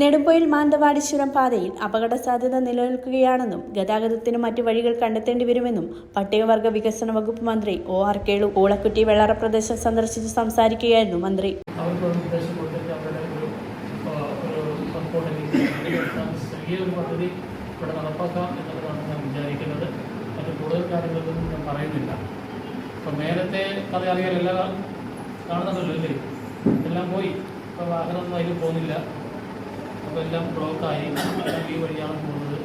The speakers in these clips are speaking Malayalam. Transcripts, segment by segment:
നെടുമ്പൊയിൽ മാനന്തവാടി ചുരം പാതയിൽ അപകട സാധ്യത നിലനിൽക്കുകയാണെന്നും ഗതാഗതത്തിന് മറ്റു വഴികൾ കണ്ടെത്തേണ്ടി വരുമെന്നും പട്ടികവർഗ വികസന വകുപ്പ് മന്ത്രി ഒ ആർ കേളു ഓളക്കുറ്റി വെള്ളാറ പ്രദേശം സന്ദർശിച്ച് സംസാരിക്കുകയായിരുന്നു മന്ത്രി. കൂടുതൽ കാര്യങ്ങളൊന്നും പറയുന്നില്ല. കാണുന്നുണ്ടല്ലോ അല്ലേ? എല്ലാം പോയി. വാഹനം ഒന്നും അതിൽ പോകുന്നില്ല. അപ്പോൾ എല്ലാം ബ്ലോക്കായി ഈ വഴിയാണ് പോകുന്നത്.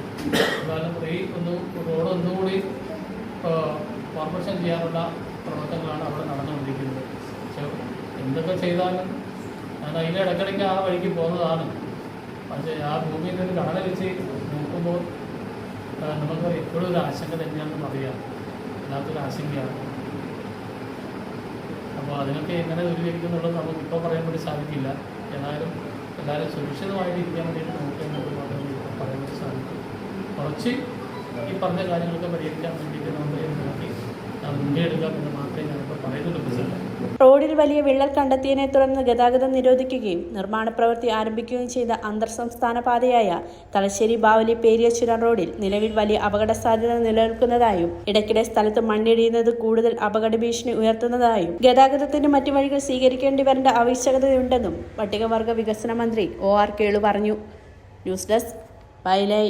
എന്നാലും ഈ ഒന്ന് റോഡ് ഒന്നുകൂടി കോർപ്പറേഷൻ ചെയ്യാനുള്ള പ്രവർത്തനങ്ങളാണ് അവിടെ നടന്നുകൊണ്ടിരിക്കുന്നത്. പക്ഷേ എന്തൊക്കെ ചെയ്താലും ഞാൻ അതിന്റെ ഇടയ്ക്കിടയ്ക്ക് ആ വഴിക്ക് പോകുന്നതാണ്. പക്ഷേ ആ ഭൂമിയിൽ ഒരു കടല വെച്ച് നോക്കുമ്പോൾ നമുക്ക് എപ്പോഴും ഒരു ആശങ്ക തന്നെയാണെന്ന് അറിയാം അല്ലാത്തൊരു ആശങ്കയാണ്. അപ്പോൾ അതിനൊക്കെ എങ്ങനെ ദൂരീകരിക്കുന്നുള്ളത് നമുക്ക് ഇപ്പോൾ പറയാൻ വേണ്ടി സാധിക്കില്ല. ഏതായാലും എല്ലാവരും സുരക്ഷിതമായിട്ട് ഇരിക്കാൻ വേണ്ടിയിട്ട് നമുക്ക് മാത്രമേ പറയാൻ സാധിക്കും. കുറച്ച് ഈ പറഞ്ഞ കാര്യങ്ങളൊക്കെ പരിഹരിക്കാൻ വേണ്ടിയിട്ട് നമ്മൾ നോക്കി മുൻകൈ എടുക്കാം എന്ന് മാത്രമേ പ്രസിഡന്റ് റോഡിൽ വലിയ വിള്ളൽ കണ്ടെത്തിയതിനെ തുടർന്ന് ഗതാഗതം നിരോധിക്കുകയും നിർമ്മാണ പ്രവൃത്തി ആരംഭിക്കുകയും ചെയ്ത അന്തർ സംസ്ഥാന പാതയായ തലശ്ശേരി ബാവലി പേരിയ ചുരം റോഡിൽ നിലവിൽ വലിയ അപകട സാധ്യത നിലനിൽക്കുന്നതായും ഇടയ്ക്കിടെ സ്ഥലത്ത് മണ്ണിടിയുന്നത് കൂടുതൽ അപകട ഭീഷണി ഉയർത്തുന്നതായും ഗതാഗതത്തിന്റെ മറ്റു വഴികൾ സ്വീകരിക്കേണ്ടി വരേണ്ട ആവശ്യകതയുണ്ടെന്നും പട്ടികവർഗ വികസന മന്ത്രി ഒ ആർ കേളു പറഞ്ഞു. News desk വയലൈ